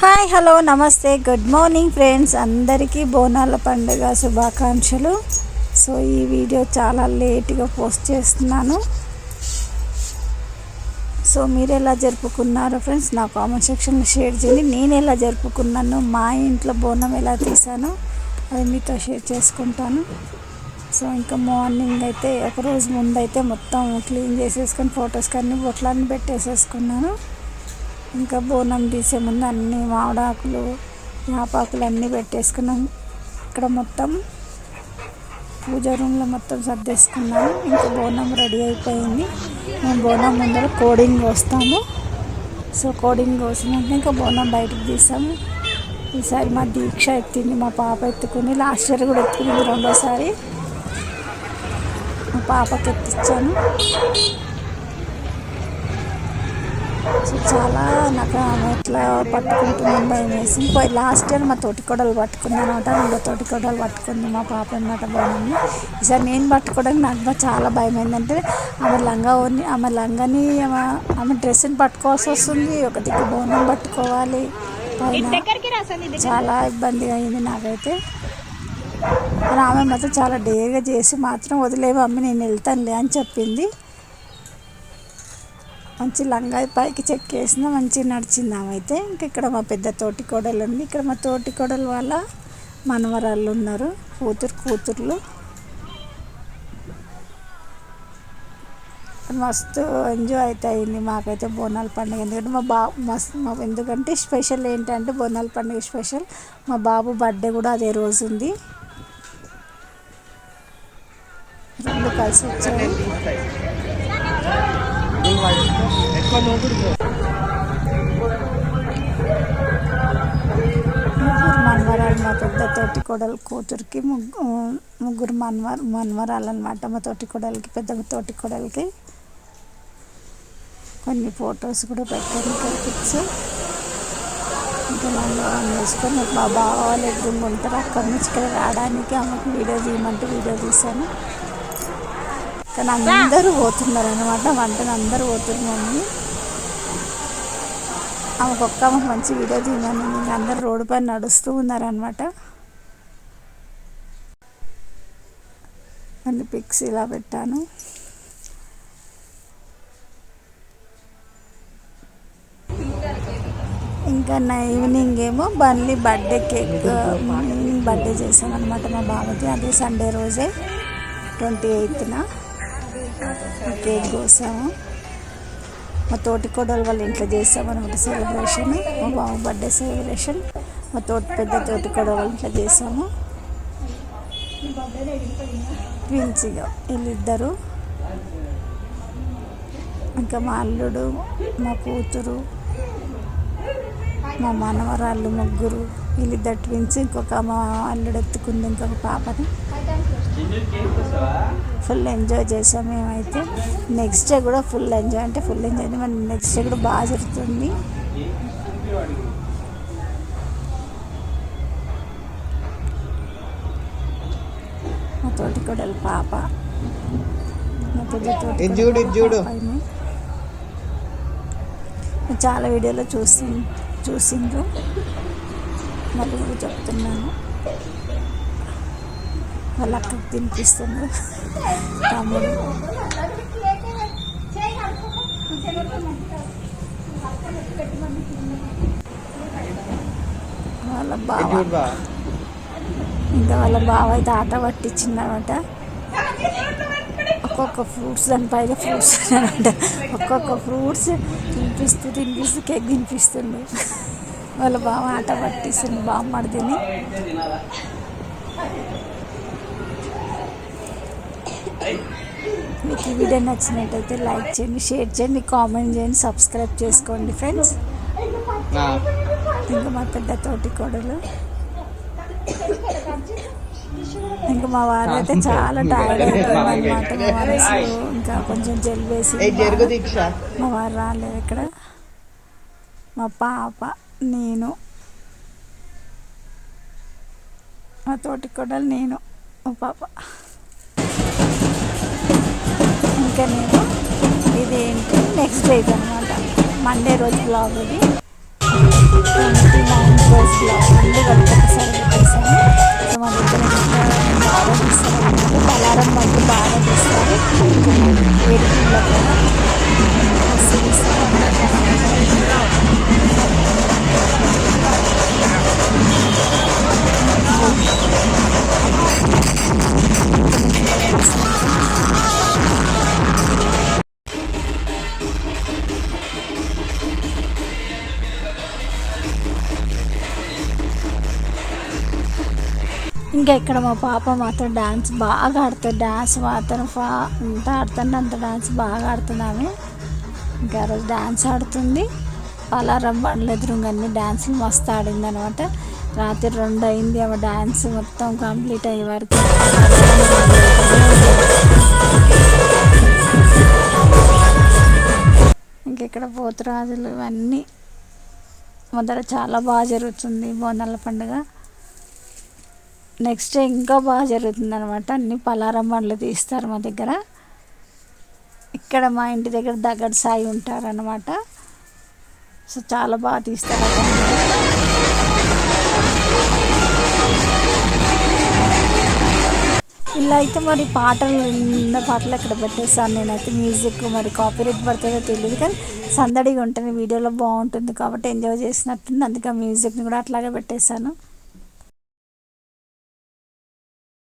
Hi hello నమస్తే good morning friends. అందరికీ బోనాల పండుగ శుభాకాంక్షలు. సో ఈ వీడియో చాలా లేట్గా పోస్ట్ చేస్తున్నాను. సో మీరు ఎలా జరుపుకున్నారో ఫ్రెండ్స్ నా కామెంట్ సెక్షన్లో షేర్ చేయండి. నేను ఎలా జరుపుకున్నాను మా ఇంట్లో బోనం ఎలా తీసాను అది మీతో షేర్ చేసుకుంటాను. సో ఇంకా మార్నింగ్ అయితే ఒక రోజు మొత్తం క్లీన్ చేసేసుకొని ఫొటోస్ కానీ బొట్లాన్ని పెట్టేసేసుకున్నాను. ఇంకా బోనం తీసే ముందు అన్ని మామిడాకులు యాపాకులు అన్నీ పెట్టేసుకున్నాం. ఇక్కడ మొత్తం పూజ రూమ్లో మొత్తం సర్దేసుకున్నాము ఇంకా బోనం రెడీ అయిపోయింది. మేము బోనం ముందర కోడింగ్ కోస్తాము. సో కోడింగ్ కోసినాక ఇంకా బోనం బయటకు తీసాము. ఈసారి మా దీక్ష ఎత్తింది మా పాప ఎత్తుకుని లాస్ట్ ఇయర్ కూడా ఎత్తుకుంది రెండోసారి. మా పాపకి ఎత్తిచ్చాను. సో చాలా నాకు ఆమె ఎట్లా పట్టుకుంటుందని భయం వేసి పోయి లాస్ట్ ఇయర్ మా తోటి కొడలు పట్టుకుంది అనమాట. రెండో తోటి కొడలు పట్టుకుంది మా పాప అనమాట బోనాన్ని ఈసారి నేను పట్టుకోవడానికి నాకు చాలా భయం ఏంటంటే ఆమె లంగా ఓని ఆమె లంగాని ఆమె ఆమె డ్రెస్ని పట్టుకోవాల్సి వస్తుంది ఒక దిక్కు బోనం పట్టుకోవాలి చాలా ఇబ్బందిగా అయింది నాకైతే. ఆమె మాత్రం చాలా డేగా చేసి మాత్రం వదిలే మమ్మీ నేను వెళ్తానులే అని చెప్పింది. మంచి లంగా పైకి చెక్కేసిన మంచిగా నడిచింది ఆమె అయితే. ఇంక ఇక్కడ మా పెద్ద తోటి కోడలు ఉంది. ఇక్కడ మా తోటి కోడలు వాళ్ళ మనవరాళ్ళు ఉన్నారు. కూతురు కూతుర్లు. మస్తు ఎంజాయ్ అయితే అయింది. మాకైతే బోనాల పండుగ. ఎందుకంటే మా బాబు మస్తు మా ఎందుకంటే స్పెషల్ ఏంటంటే బోనాల పండుగ స్పెషల్ మా బాబు బర్త్డే కూడా అదే రోజు ఉంది. రెండు కలిసి వచ్చాయి మనవరాలు మా పెద్ద తోటి కోడలు కూతురికి ముగ్గు ముగ్గురు మనవర మనవరాలు అనమాట మా తోటి కోడలికి పెద్ద తోటి కోడలికి. కొన్ని ఫొటోస్ కూడా పెట్టాను పిక్స్ ఇంకా నన్ను వేసుకొని మా బావ వాళ్ళు ఎదురు ఉంటారు అక్కడి నుంచి ఇక్కడ రావడానికి ఆమెకు వీడియో తీయమంటే వీడియో తీశాను. కానీ అందరూ పోతున్నారు అనమాట వంటను అందరూ పోతున్నారు మమ్మీ ఆమెకు ఒక్క ఆమెకు మంచి వీడియో తీయమని ఇంకా అందరు రోడ్డు పైన నడుస్తూ ఉన్నారనమాట మళ్ళీ పిక్స్ ఇలా పెట్టాను. ఇంకా నా ఈవినింగ్ ఏమో బన్లీ బర్త్డే కేక్ ఈవినింగ్ బర్త్డే చేశాను అనమాట మా బావకి. అదే సండే రోజే ట్వంటీ ఎయిత్న. కేక్ కోసాము మా తోటి కోడలు వాళ్ళ ఇంట్లో చేసామన్నమాట సెలబ్రేషన్ మా బావ బర్త్డే సెలబ్రేషన్ మా తోటి పెద్ద తోటి కోడలు వాళ్ళ ఇంట్లో చేసాము ట్విన్స్గా వీళ్ళిద్దరు. ఇంకా మా అల్లుడు మా కూతురు మా మనవరాళ్ళు ముగ్గురు వీళ్ళిద్దరు ట్విన్స్ ఇంకొక మా అల్లుడు ఎత్తుకుంది ఇంకొక పాపని. ఫుల్ ఎంజాయ్ చేసాం మేమైతే. నెక్స్ట్ డే కూడా ఫుల్ ఎంజాయ్ అంటే ఫుల్ ఎంజాయ్ మన నెక్స్ట్ డే కూడా బాగా జరుగుతుంది. మా తోటి కొడలు పాప. మా తోటి చూడు. చాలా వీడియోలో చూసి చూసిండ్రు. మళ్ళీ చెప్తున్నాను. వాళ్ళ అక్కకి తినిపిస్తున్నారు. తమ్ముడు. వాళ్ళ బావ. ఇంకా వాళ్ళ బావ అయితే ఆట పట్టించిందనమాట ఒక్కొక్క ఫ్రూట్స్ దానిపైన ఫ్రూట్స్ అనమాట ఒక్కొక్క ఫ్రూట్స్ తినిపిస్తూ తినిపిస్తూ కేక్ తినిపిస్తుండే వాళ్ళ బావ ఆట పట్టిస్తుంది బామ్మడిదిని మీకు ఈ వీడియో నచ్చినట్టయితే లైక్ చేయండి షేర్ చేయండి కామెంట్ చేయండి సబ్స్క్రైబ్ చేసుకోండి ఫ్రెండ్స్. ఇంకా మా పెద్ద తోటి కోడలు. ఇంకా మా వారు అయితే చాలా టైర్డ్ అయిపోయింది అనమాట మా వారు అసలు ఇంకా కొంచెం జరుగు దీక్ష. మా వారు రాలేదు ఇక్కడ. మా పాప నేను మా తోటి కోడలు నేను మా పాప. ఇంకా నేను ఇదేంటి? నెక్స్ట్ డే అనమాట మండే రోజు బ్లాగ్ ఇది. ట్వంటీ సో మా దగ్గర బాగా తీస్తారు పలారం వాళ్ళు బాగా తీస్తారు ఇంకా ఇక్కడ మా పాప మాత్రం డ్యాన్స్ బాగా ఆడుతుంది. డ్యాన్స్ మాత్రం ఫా ఎంత ఆడుతుంది. అంత డ్యాన్స్ బాగా ఆడుతుంది ఆమె. ఇంకా రోజు డ్యాన్స్ ఆడుతుంది. పలారం బండ్లు ఎదురుగానే డాన్సులు మస్తు ఆడింది అనమాట రాత్రి రెండు అయింది ఆమె డ్యాన్స్ మొత్తం కంప్లీట్ అయ్యే వరకు. ఇంక ఇక్కడ పోతురాజులు ఇవన్నీ. మొదట చాలా బాగా జరుగుతుంది బోనాల పండుగ. నెక్స్ట్ ఇంకా బాగా జరుగుతుంది అనమాట అన్ని పలారం బండ్లు తీస్తారు మా దగ్గర. ఇక్కడ మా ఇంటి దగ్గర దగ్గర సాయి ఉంటారనమాట సో చాలా బాగా తీస్తారు ఇలా అయితే మరి పాటలు ఉన్న పాటలు అక్కడ పెట్టేస్తాను నేనైతే మ్యూజిక్ మరి కాపీరైట్ పడుతుందో తెలియదు కానీ సందడిగా ఉంటుంది వీడియోలో బాగుంటుంది కాబట్టి ఎంజాయ్ చేసినట్టుంది. అందుకే మ్యూజిక్ని కూడా అట్లాగే పెట్టేశాను.